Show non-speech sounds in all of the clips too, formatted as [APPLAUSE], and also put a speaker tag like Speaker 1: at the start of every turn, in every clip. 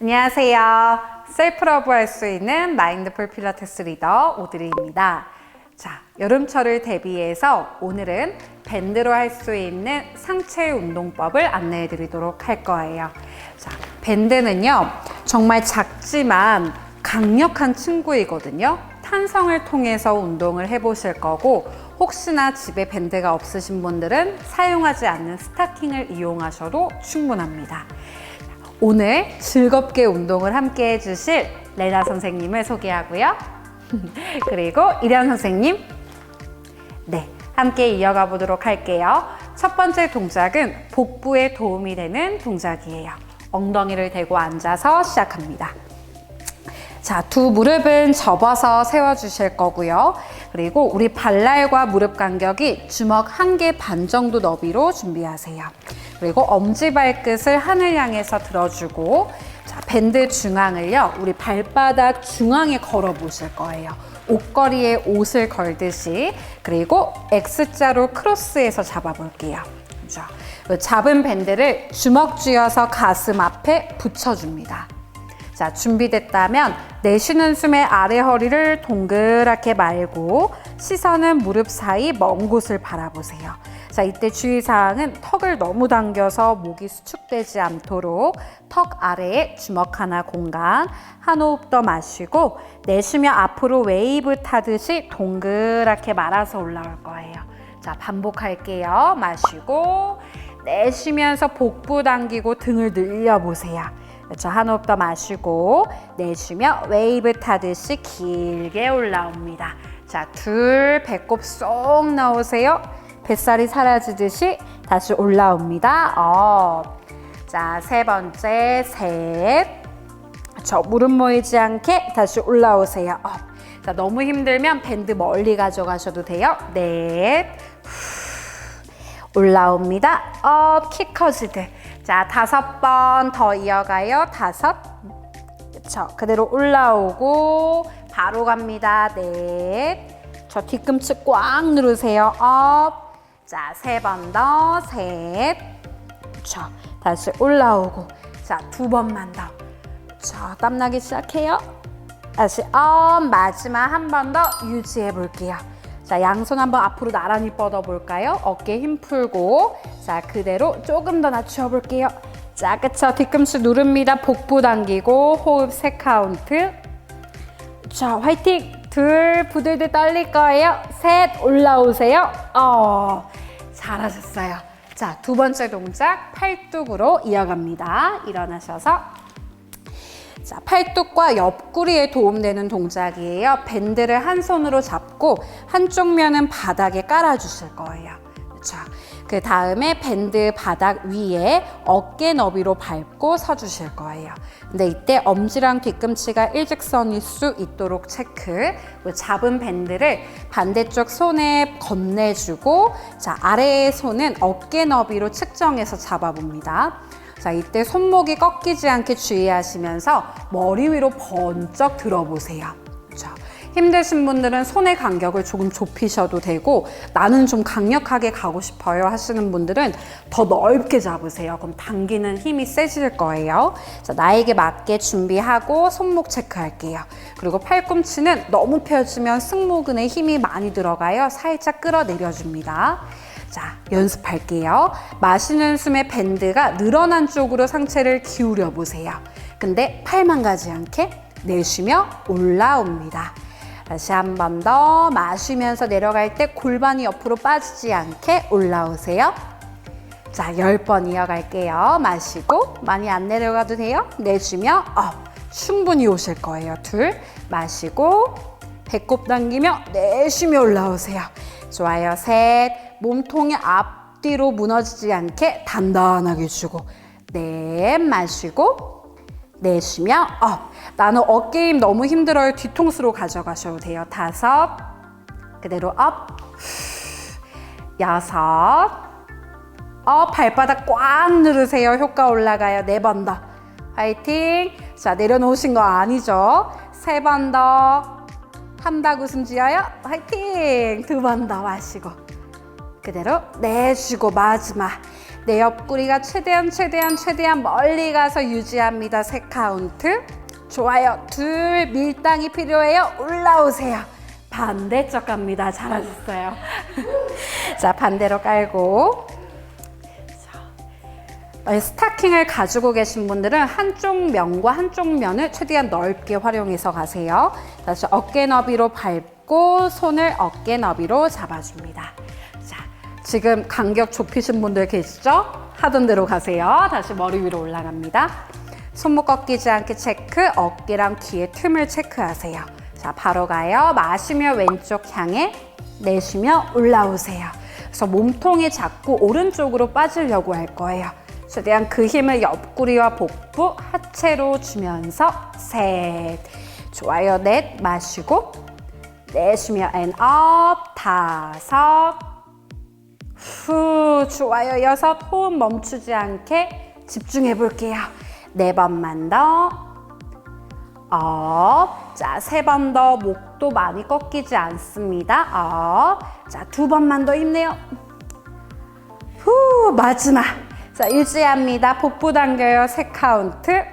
Speaker 1: 안녕하세요. 셀프러브 할 수 있는 마인드풀 필라테스 리더 오드리입니다. 자, 여름철을 대비해서 오늘은 밴드로 할 수 있는 상체 운동법을 안내해 드리도록 할 거예요. 자, 밴드는요, 정말 작지만 강력한 친구이거든요. 탄성을 통해서 운동을 해 보실 거고, 혹시나 집에 밴드가 없으신 분들은 사용하지 않는 스타킹을 이용하셔도 충분합니다. 오늘 즐겁게 운동을 함께 해주실 레나 선생님을 소개하고요. [LAUGHS] 그리고 이련 선생님, 네, 함께 이어가 보도록 할게요. 첫 번째 동작은 복부에 도움이 되는 동작이에요. 엉덩이를 대고 앉아서 시작합니다. 자, 두 무릎은 접어서 세워주실 거고요. 그리고 우리 발날과 무릎 간격이 주먹 한 개 반 정도 너비로 준비하세요. 그리고 엄지발끝을 하늘 향해서 들어주고, 자, 밴드 중앙을요, 우리 발바닥 중앙에 걸어 보실 거예요. 옷걸이에 옷을 걸듯이. 그리고 X자로 크로스해서 잡아 볼게요. 그죠? 잡은 밴드를 주먹 쥐어서 가슴 앞에 붙여줍니다. 자, 준비됐다면 내쉬는 숨에 아래 허리를 동그랗게 말고 시선은 무릎 사이 먼 곳을 바라보세요. 자, 이때 주의사항은 턱을 너무 당겨서 목이 수축되지 않도록 턱 아래에 주먹 하나 공간 한 호흡 더 마시고 내쉬며 앞으로 웨이브 타듯이 동그랗게 말아서 올라올 거예요. 자, 반복할게요. 마시고 내쉬면서 복부 당기고 등을 늘려보세요. 그렇죠. 한 호흡 더 마시고 내쉬며 웨이브 타듯이 길게 올라옵니다. 자, 둘, 배꼽 쏙 넣으세요. 뱃살이 사라지듯이 다시 올라옵니다. 업. 자, 세 번째, 셋. 저 무릎 모이지 않게 다시 올라오세요. 업. 자, 너무 힘들면 밴드 멀리 가져가셔도 돼요. 넷. 후. 올라옵니다. 업, 키 커지듯. 자, 다섯 번 더 이어가요. 다섯. 그쵸. 그대로 올라오고, 바로 갑니다. 넷. 저 뒤꿈치 꽉 누르세요. 업. 자, 세 번 더. 셋. 그쵸. 다시 올라오고. 자, 두 번만 더. 자, 땀나기 시작해요. 다시 업. 마지막 한 번 더 유지해 볼게요. 자, 양손 한번 앞으로 나란히 뻗어 볼까요? 어깨 힘 풀고. 자, 그대로 조금 더 낮춰 볼게요. 자, 그쵸. 뒤꿈치 누릅니다. 복부 당기고 호흡 세 카운트. 자, 화이팅! 둘, 부들들 떨릴 거예요. 셋, 올라오세요. 어, 잘하셨어요. 자, 두 번째 동작, 팔뚝으로 이어갑니다. 일어나셔서. 자, 팔뚝과 옆구리에 도움되는 동작이에요. 밴드를 한 손으로 잡고 한쪽 면은 바닥에 깔아주실 거예요. 자, 그 다음에 밴드 바닥 위에 어깨 너비로 밟고 서주실 거예요. 근데 이때 엄지랑 뒤꿈치가 일직선일 수 있도록 체크. 잡은 밴드를 반대쪽 손에 건네주고, 자, 아래의 손은 어깨 너비로 측정해서 잡아봅니다. 자, 이때 손목이 꺾이지 않게 주의하시면서 머리 위로 번쩍 들어보세요. 자, 힘드신 분들은 손의 간격을 조금 좁히셔도 되고 나는 좀 강력하게 가고 싶어요 하시는 분들은 더 넓게 잡으세요. 그럼 당기는 힘이 세질 거예요. 자, 나에게 맞게 준비하고 손목 체크할게요. 그리고 팔꿈치는 너무 펴지면 승모근에 힘이 많이 들어가요. 살짝 끌어내려줍니다. 자, 연습할게요. 마시는 숨에 밴드가 늘어난 쪽으로 상체를 기울여 보세요. 근데 팔만 가지 않게 내쉬며 올라옵니다. 다시 한 번 더 마시면서 내려갈 때 골반이 옆으로 빠지지 않게 올라오세요. 자, 열번 이어갈게요. 마시고 많이 안 내려가도 돼요. 내쉬며 업. 충분히 오실 거예요. 둘, 마시고 배꼽 당기며 내쉬며 올라오세요. 좋아요. 셋, 몸통이 앞뒤로 무너지지 않게 단단하게 주고 넷, 마시고 내쉬며 업. 나는 어깨 힘 너무 힘들어요. 뒤통수로 가져가셔도 돼요. 다섯, 그대로 업. 여섯, 어, 발바닥 꽉 누르세요. 효과 올라가요. 네 번 더. 화이팅. 자, 내려놓으신 거 아니죠? 세 번 더. 한다고 숨 지어요. 화이팅. 두 번 더 마시고. 그대로 내쉬고 마지막. 내 옆구리가 최대한 최대한 최대한 멀리 가서 유지합니다. 세 카운트. 좋아요. 둘 밀당이 필요해요. 올라오세요. 반대쪽 갑니다. 잘하셨어요. [LAUGHS] 자, 반대로 깔고. 자, 스타킹을 가지고 계신 분들은 한쪽 면과 한쪽 면을 최대한 넓게 활용해서 가세요. 다시 어깨 너비로 밟고 손을 어깨 너비로 잡아줍니다. 자, 지금 간격 좁히신 분들 계시죠? 하던 대로 가세요. 다시 머리 위로 올라갑니다. 손목 꺾이지 않게 체크, 어깨랑 귀의 틈을 체크하세요. 자, 바로 가요. 마시며 왼쪽 향해, 내쉬며 올라오세요. 그래서 몸통이 자꾸 오른쪽으로 빠지려고 할 거예요. 최대한 그 힘을 옆구리와 복부, 하체로 주면서 셋. 좋아요. 넷 마시고 내쉬며 up 다섯 후 좋아요. 여섯 호흡 멈추지 않게 집중해 볼게요. 네 번만 더 업. 자, 세 번 더 목도 많이 꺾이지 않습니다. 업. 자, 두 번만 더 힘내요. 후, 마지막. 자, 유지합니다. 복부 당겨요. 세 카운트.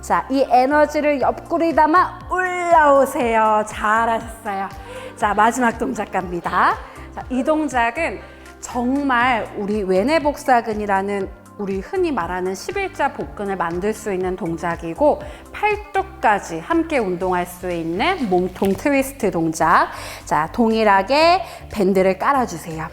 Speaker 1: 자, 이 에너지를 옆구리 담아 올라오세요. 잘하셨어요. 자, 마지막 동작 갑니다. 자, 이 동작은 정말 우리 외내복사근이라는 우리 흔히 말하는 11자 복근을 만들 수 있는 동작이고 팔뚝까지 함께 운동할 수 있는 몸통 트위스트 동작. 자, 동일하게 밴드를 깔아주세요.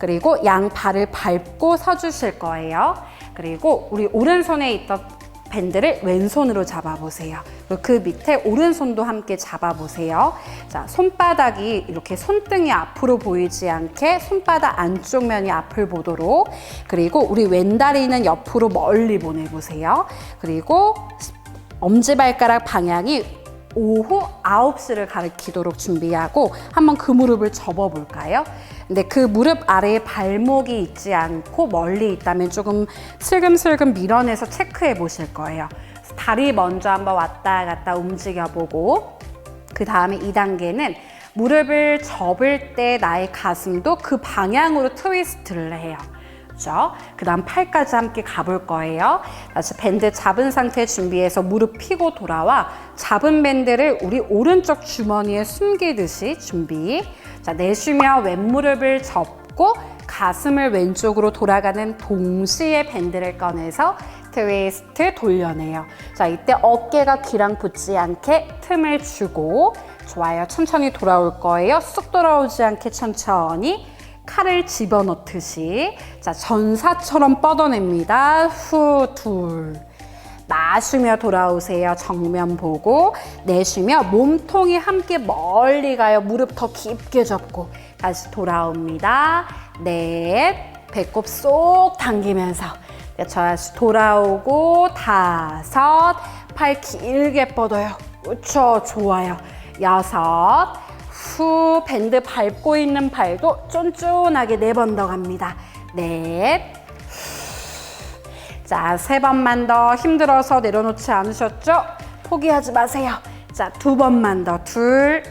Speaker 1: 그리고 양 발을 밟고 서주실 거예요. 그리고 우리 오른손에 있던 밴드를 왼손으로 잡아보세요. 그 밑에 오른손도 함께 잡아보세요. 자, 손바닥이 이렇게 손등이 앞으로 보이지 않게 손바닥 안쪽 면이 앞을 보도록 그리고 우리 왼다리는 옆으로 멀리 보내보세요. 그리고 엄지발가락 방향이 오후 9시를 가리키도록 준비하고 한번 그 무릎을 접어 볼까요? 근데 그 무릎 아래에 발목이 있지 않고 멀리 있다면 조금 슬금슬금 밀어내서 체크해 보실 거예요. 다리 먼저 한번 왔다 갔다 움직여 보고 그 다음에 2단계는 무릎을 접을 때 나의 가슴도 그 방향으로 트위스트를 해요. 그 다음 팔까지 함께 가볼 거예요. 다시 밴드 잡은 상태 준비해서 무릎 펴고 돌아와 잡은 밴드를 우리 오른쪽 주머니에 숨기듯이 준비. 자, 내쉬며 왼무릎을 접고 가슴을 왼쪽으로 돌아가는 동시에 밴드를 꺼내서 트위스트 돌려내요. 자, 이때 어깨가 귀랑 붙지 않게 틈을 주고 좋아요. 천천히 돌아올 거예요. 쑥 돌아오지 않게 천천히 칼을 집어넣듯이 자 전사처럼 뻗어냅니다. 후 둘. 마시며 돌아오세요. 정면 보고 내쉬며 몸통이 함께 멀리 가요. 무릎 더 깊게 접고 다시 돌아옵니다. 넷. 배꼽 쏙 당기면서 네, 다시 돌아오고 다섯. 팔 길게 뻗어요. 그렇죠. 좋아요. 여섯. 후 밴드 밟고 있는 발도 쫀쫀하게 네 번 더 갑니다. 넷. 자, 세 번만 더 힘들어서 내려놓지 않으셨죠? 포기하지 마세요. 자, 두 번만 더. 둘.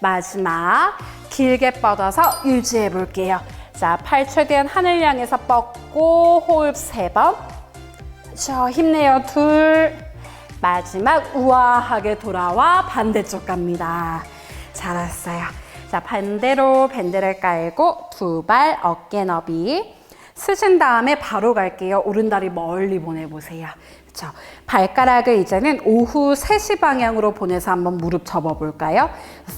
Speaker 1: 마지막. 길게 뻗어서 유지해 볼게요. 자, 팔 최대한 하늘 향해서 뻗고 호흡 세 번. 저 힘내요. 둘. 마지막 우아하게 돌아와 반대쪽 갑니다. 잘했어요. 자, 반대로 밴드를 깔고 두 발 어깨 너비. 쓰신 다음에 바로 갈게요. 오른다리 멀리 보내보세요. 그쵸? 발가락을 이제는 오후 3시 방향으로 보내서 한번 무릎 접어볼까요?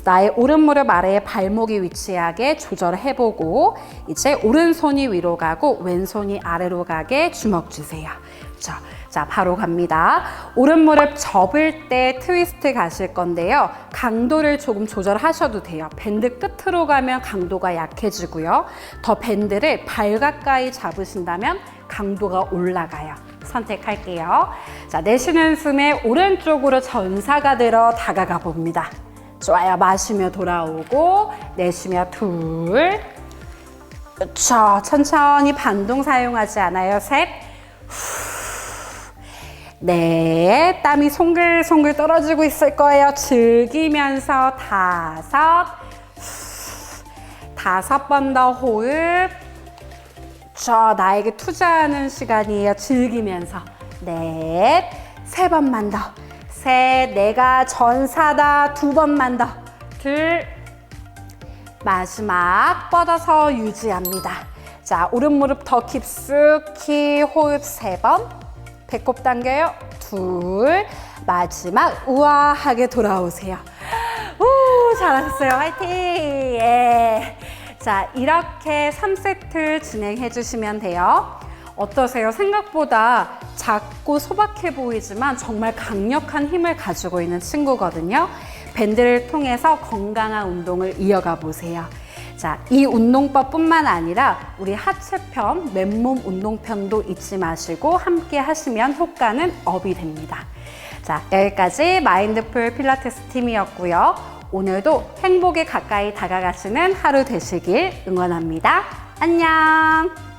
Speaker 1: 나의 오른 무릎 아래에 발목이 위치하게 조절해보고 이제 오른손이 위로 가고 왼손이 아래로 가게 주먹 주세요. 그쵸? 자, 바로 갑니다. 오른 무릎 접을 때 트위스트 가실 건데요. 강도를 조금 조절하셔도 돼요. 밴드 끝으로 가면 강도가 약해지고요. 더 밴드를 발 가까이 잡으신다면 강도가 올라가요. 선택할게요. 자, 내쉬는 숨에 오른쪽으로 전사가 들어 다가가 봅니다. 좋아요. 마시며 돌아오고, 내쉬며 둘. 그렇죠. 천천히 반동 사용하지 않아요. 셋. 네, 땀이 송글송글 떨어지고 있을 거예요. 즐기면서 다섯, 다섯 번 더 호흡. 그쵸. 나에게 투자하는 시간이에요. 즐기면서. 넷. 세 번만 더. 셋. 내가 전사다. 두 번만 더. 둘. 마지막 뻗어서 유지합니다. 자, 오른 무릎 더 깊숙이 호흡 세 번. 배꼽 당겨요. 둘. 마지막 우아하게 돌아오세요. 오, 잘하셨어요. 화이팅! 예. 자, 이렇게 3세트 진행해 주시면 돼요. 어떠세요? 생각보다 작고 소박해 보이지만 정말 강력한 힘을 가지고 있는 친구거든요. 밴드를 통해서 건강한 운동을 이어가 보세요. 자, 이 운동법뿐만 아니라 우리 하체편, 맨몸 운동편도 잊지 마시고 함께 하시면 효과는 업이 됩니다. 자, 여기까지 마인드풀 필라테스 팀이었고요. 오늘도 행복에 가까이 다가가시는 하루 되시길 응원합니다. 안녕!